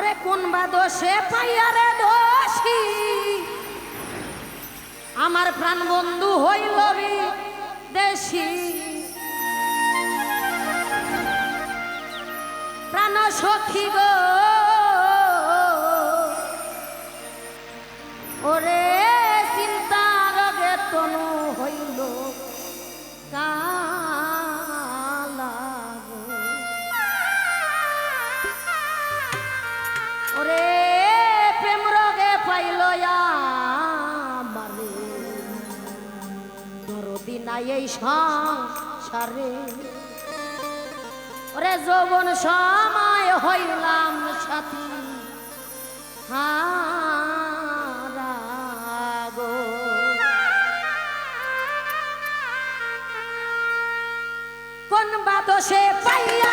ওরে কোন বা দোষে পাইয়ারে দোষী? আমার প্রাণ বন্ধু হইল দেশি। প্রাণ সখী গো। ওরে নাই এই সংসারে ওরে যৌবন সময় হইলাম সাথী হারা গো। কোন বাদসে পাইয়া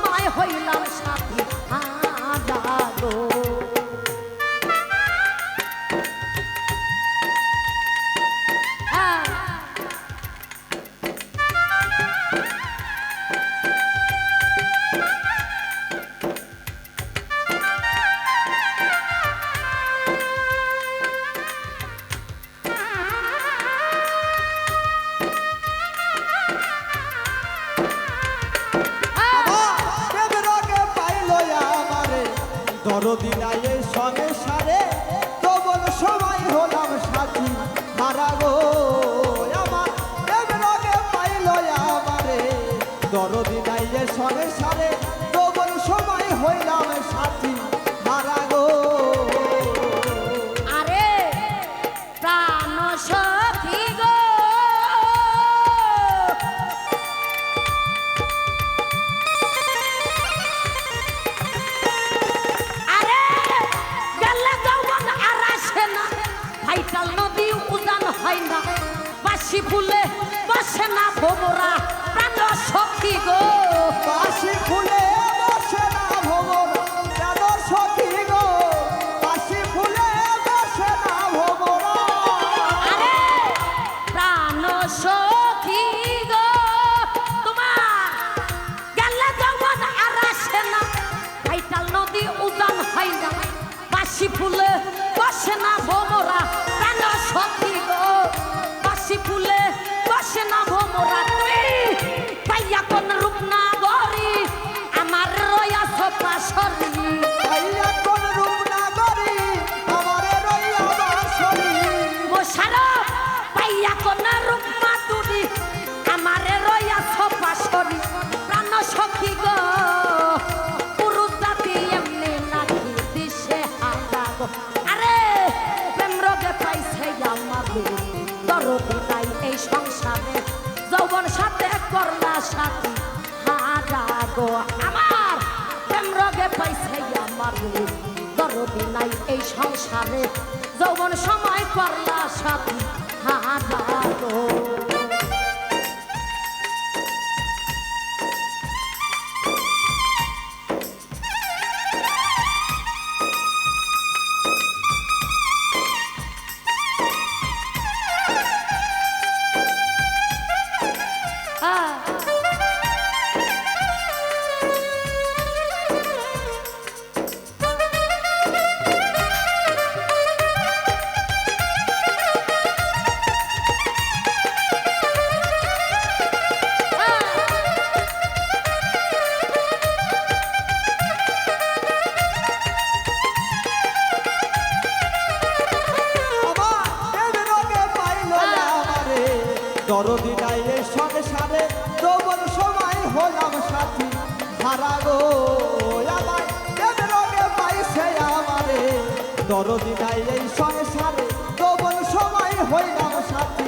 হইলাম সাথী হারা দরদি নাই এই সংসারে, তবন সময় হলাম সাথী মারা গো। বাসি ফুলে বসে না ভোমরা প্রাণ সখী গো। বাসি ফুলে বসে না ভ্রমর কেন সখী গো। বাসি ফুলে বসে না ভ্রমর আরে প্রাণ সখী গো তোমার গেলে যৌবন আর আসে না। ভাইটাল নদী উজান হয় না। বাসি ফুলে বসে না নাই এই সংসারে যৌবন সাথে করলা সাথী। হারা গো আমার, প্রেম রোগে পাইছে আমার দরদি নাই এই সংসারে, যৌবন সময় করলা সাথী। হারা গো দরদি নাই এই সংসারে যৌবন সময় হলাম সাথী। হারা গো আমার রোগে পাইছে আমারে? দরদি নাই এই সংসারে যৌবন সময় হইলাম সাথী।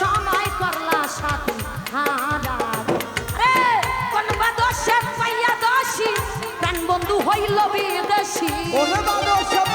সময় করলা সাথী হারার রে কোন বা দোষে পাইয়া দোষী। প্রাণ বন্ধু হইল বিদেশি। কোন বা দোষে